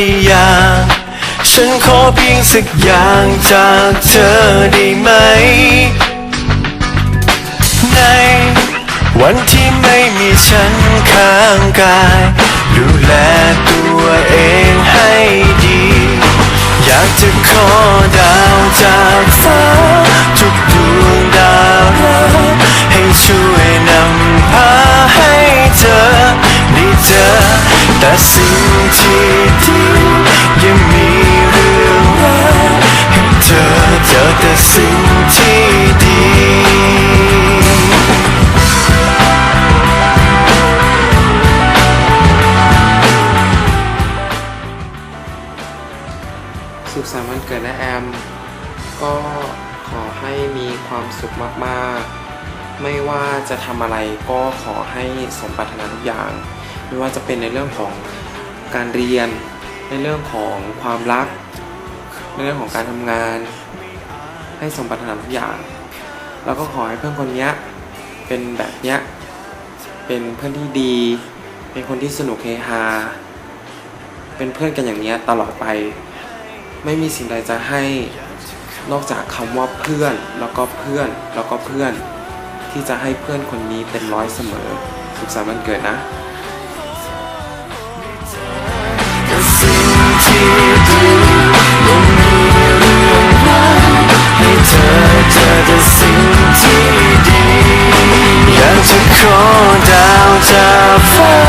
ดีอย่าง ฉันขอเพียงสักอย่างจากเธอได้ไหม ในวันที่ไม่มีฉันข้างกาย แต่สิ่งที่ดียังมีเรื่องรักให้เธอเจอแต่สิ่งที่ดีสุขสันต์วันเกิดนะแอม ก็ขอให้มีความสุขมาก ๆ ไม่ว่าจะทำอะไรก็ขอให้สมปรารถนาทุกอย่าง ไม่ว่าจะเป็นในเรื่องของการเรียน ในเรื่องของความรัก ในเรื่องของการทำงาน ให้สมปรารถนาทุกอย่างแล้วก็ขอให้เพื่อนคนนี้เป็นแบบเนี้ยเป็นเพื่อนที่ดี เป็นคนที่สนุกเฮฮา เป็นเพื่อนกันอย่างเนี้ยตลอดไป ไม่มีสิ่งใดจะให้นอกจากคำว่าเพื่อนแล้วก็เพื่อนแล้วก็เพื่อน ที่จะให้เพื่อนคนนี้เป็นร้อยเสมอสุขสันต์วันเกิดนะ ง